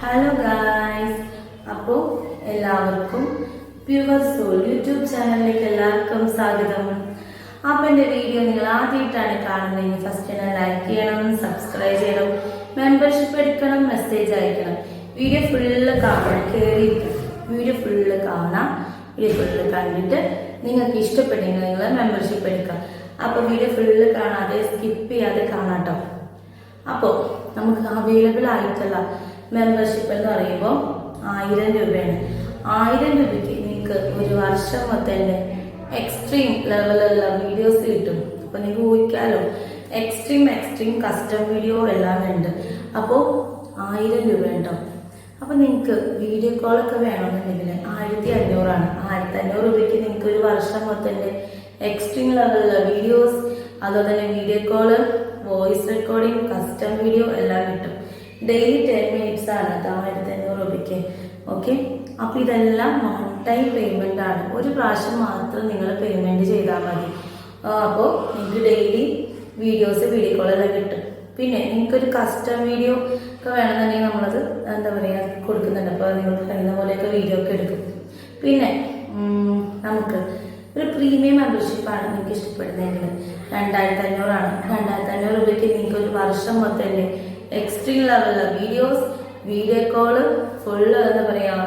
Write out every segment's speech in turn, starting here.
Hello guys അപ്പോൾ എല്ലാവർക്കും pure soul YouTube ചാനലിലേക്ക് എല്ലാവർക്കും സ്വാഗതം. അപ്പൊ എന്റെ വീഡിയോ നിങ്ങൾ ആദ്യമായിട്ടാണ് കാണുന്നതെങ്കിൽ ഫസ്റ്റ് തന്നെ ലൈക്ക് ചെയ്യണം സബ്സ്ക്രൈബ് ചെയ്യണം മെമ്പർഷിപ്പ് എടുക്കണം മെസ്സേജ് അയക്കണം. വീഡിയോ ഫുള്ള് കാണണം കയറിയിരിക്കണം വീഡിയോ ഫുള്ള് കാണാം. വീഡിയോ ഫുള്ള് കണ്ടിട്ട് നിങ്ങൾക്ക് ഇഷ്ടപ്പെട്ടെങ്കിൽ നിങ്ങൾ മെമ്പർഷിപ്പ് എടുക്കാം. അപ്പോൾ വീഡിയോ ഫുള്ള് കാണാതെ സ്കിപ്പ് ചെയ്യാതെ കാണാട്ടോ അപ്പോൾ നമുക്ക് അവൈലബിൾ ആയിട്ടുള്ള മെമ്പർഷിപ്പ് എന്ന് പറയുമ്പോൾ ആയിരം രൂപയാണ്. ആയിരം രൂപയ്ക്ക് നിങ്ങൾക്ക് ഒരു വർഷം മൊത്തം എക്സ്ട്രീം ലെവലുള്ള വീഡിയോസ് കിട്ടും. അപ്പോൾ നിങ്ങൾക്ക് ഊഹിക്കാലോ എക്സ്ട്രീം എക്സ്ട്രീം കസ്റ്റം വീഡിയോ എല്ലാം ഉണ്ട്. അപ്പോൾ ആയിരം രൂപ ഉണ്ടാവും അപ്പോൾ നിങ്ങൾക്ക് വീഡിയോ കോളൊക്കെ വേണമെന്നുണ്ടെങ്കിൽ ആയിരത്തി അഞ്ഞൂറാണ്. ആയിരത്തി അഞ്ഞൂറ് രൂപയ്ക്ക് നിങ്ങൾക്ക് ഒരു വർഷം മൊത്തം എക്സ്ട്രീം ലെവലുള്ള വീഡിയോസ് അതുപോലെ തന്നെ video call voice recording custom video എല്ലാം കിട്ടും. ഡെയിലി ടെൻ മിനിറ്റ്സ് ആണ് കേട്ടോ ആയിരത്തി അഞ്ഞൂറ് രൂപയ്ക്ക്. ഓക്കെ അപ്പോൾ ഇതെല്ലാം വൺ ടൈം പേയ്മെന്റ് ആണ്. ഒരു പ്രാവശ്യം മാത്രം നിങ്ങൾ പേയ്മെന്റ് ചെയ്താൽ മതി. അപ്പോൾ നിങ്ങൾക്ക് ഡെയിലി വീഡിയോസ് വീഡിയോ കോളെല്ലാം കിട്ടും. പിന്നെ നിങ്ങൾക്കൊരു കസ്റ്റം വീഡിയോ ഒക്കെ വേണമെന്നുണ്ടെങ്കിൽ നമ്മളത് എന്താ പറയുക കൊടുക്കുന്നുണ്ട്. അപ്പോൾ നിങ്ങൾ പറയുന്ന പോലെയൊക്കെ വീഡിയോ ഒക്കെ എടുക്കും. പിന്നെ നമുക്ക് ഒരു പ്രീമിയം മെമ്പർഷിപ്പാണ് നിങ്ങൾക്ക് ഇഷ്ടപ്പെടുന്നതെങ്കിൽ. രണ്ടായിരത്തി അഞ്ഞൂറാണ് രണ്ടായിരത്തി അഞ്ഞൂറ് രൂപയ്ക്ക് നിങ്ങൾക്ക് ഒരു വർഷം മൊത്തം എക്സ്ട്രീം ലെവലുള്ള വീഡിയോസ് വീഡിയോ കോൾ ഫുള്ള് എന്താ പറയുക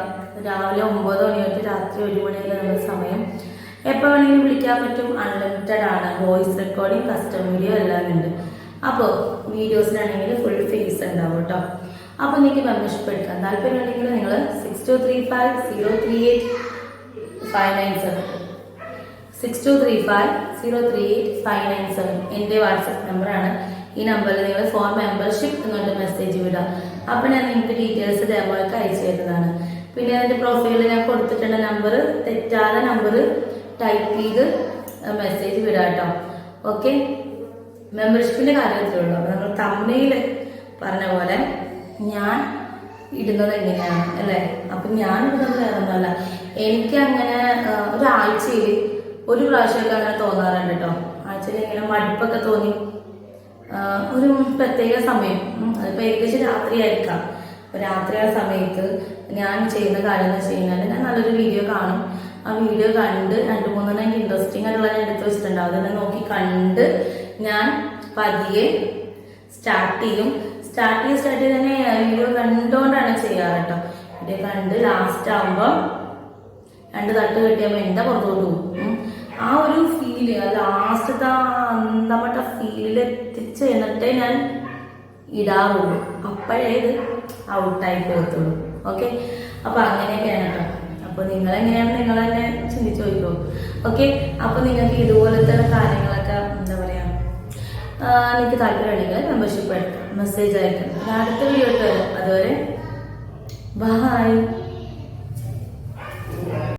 രാവിലെ ഒമ്പത് മണി തൊട്ട് രാത്രി ഒരു മണി വരെ നമ്മുടെ സമയം എപ്പോൾ വേണമെങ്കിലും വിളിക്കാൻ പറ്റും. അൺലിമിറ്റഡ് ആണ്. വോയിസ് റെക്കോർഡിങ് കസ്റ്റം വീഡിയോ എല്ലാം ഉണ്ട്. അപ്പോൾ വീഡിയോസിനാണെങ്കിൽ ഫുൾ ഫേസ് ഉണ്ടാവും കേട്ടോ. അപ്പോൾ നിങ്ങൾക്ക് മെമ്പർഷിപ്പ് എടുക്കാൻ താല്പര്യം ഉണ്ടെങ്കിൽ നിങ്ങൾ six two three five zero three eight five nine seven six two three five zero three eight five nine seven എന്റെ വാട്സപ്പ് നമ്പറാണ് ഈ നമ്പറിൽ നിങ്ങൾ ഫോർ മെമ്പർഷിപ്പ് എന്നുള്ള മെസ്സേജ് വിടാം. അപ്പോൾ ഞാൻ നിങ്ങൾക്ക് ഡീറ്റെയിൽസ് ഇതേപോലൊക്കെ അയച്ചു തരുന്നതാണ്. പിന്നെ എന്റെ പ്രൊഫൈലിൽ ഞാൻ കൊടുത്തിട്ടുള്ള നമ്പർ തെറ്റാതെ നമ്പർ ടൈപ്പ് ചെയ്ത് മെസ്സേജ് വിടാം കേട്ടോ. ഓക്കെ മെമ്പർഷിപ്പിന്റെ കാര്യത്തിലുള്ളൂ അപ്പോൾ നമ്മൾ തമ്മയിൽ പറഞ്ഞ പോലെ ഞാൻ ഇടുന്നത് എങ്ങനെയാണ് അല്ലേ? അപ്പം ഞാൻ ഇടുന്നത് വേറൊന്നുമല്ല എനിക്ക് അങ്ങനെ ഒരാഴ്ചയിൽ ഒരു പ്രാവശ്യമൊക്കെ അങ്ങനെ തോന്നാറുണ്ട് കേട്ടോ. ആഴ്ചയിൽ ഇങ്ങനെ മടുപ്പൊക്കെ തോന്നി. ഒരു പ്രത്യേക സമയം. ഇപ്പൊ ഏകദേശം രാത്രിയായിരിക്കാം. അപ്പോൾ രാത്രി ആ സമയത്ത് ഞാൻ ചെയ്യുന്ന കാര്യം എന്ന് വെച്ച് കഴിഞ്ഞാൽ ഞാൻ നല്ലൊരു വീഡിയോ കാണും. ആ വീഡിയോ കണ്ട് രണ്ട് മൂന്നെണ്ണം എനിക്ക് ഇൻട്രസ്റ്റിംഗ് ആയിട്ടുള്ള ഞാൻ എടുത്ത് വെച്ചിട്ടുണ്ടാവും അതെന്നെ നോക്കി കണ്ട് ഞാൻ പതിയെ സ്റ്റാർട്ട് ചെയ്യും. സ്റ്റാർട്ട് ചെയ്ത് സ്റ്റാർട്ട് ചെയ്ത് തന്നെ വീഡിയോ കണ്ടുകൊണ്ടാണ് ചെയ്യാറ് കേട്ടോ വീഡിയോ കണ്ട് ലാസ്റ്റ് ആകുമ്പോൾ രണ്ട് തട്ട് കെട്ടിയാകുമ്പോൾ എന്താ പുറത്തോട്ട് പോകും. ആ ഒരു ഫീൽ ലാസ്റ്റത്തെ അന്തമട്ട ഫീലിൽ എത്തിച്ച് എന്നിട്ടേ ഞാൻ ഇടാറുള്ളൂ. അപ്പോഴേ ഇത് ഔട്ടായി പോകത്തുള്ളൂ. ഓക്കെ അപ്പോൾ അങ്ങനെയൊക്കെയാണ് കേട്ടോ. അപ്പോൾ നിങ്ങളെങ്ങനെയാണ് നിങ്ങൾ തന്നെ ചിന്തിച്ചു നോക്കോ ഓക്കെ അപ്പോൾ നിങ്ങൾക്ക് ഇതുപോലത്തെ കാര്യങ്ങളൊക്കെ എന്താ പറയുക എനിക്ക് താല്പര്യമുണ്ടെങ്കിൽ മെമ്പർഷിപ്പ് എടുക്കാം. മെസ്സേജ് അയക്കാം. അടുത്ത വീഡിയോ അതുവരെ ബായ്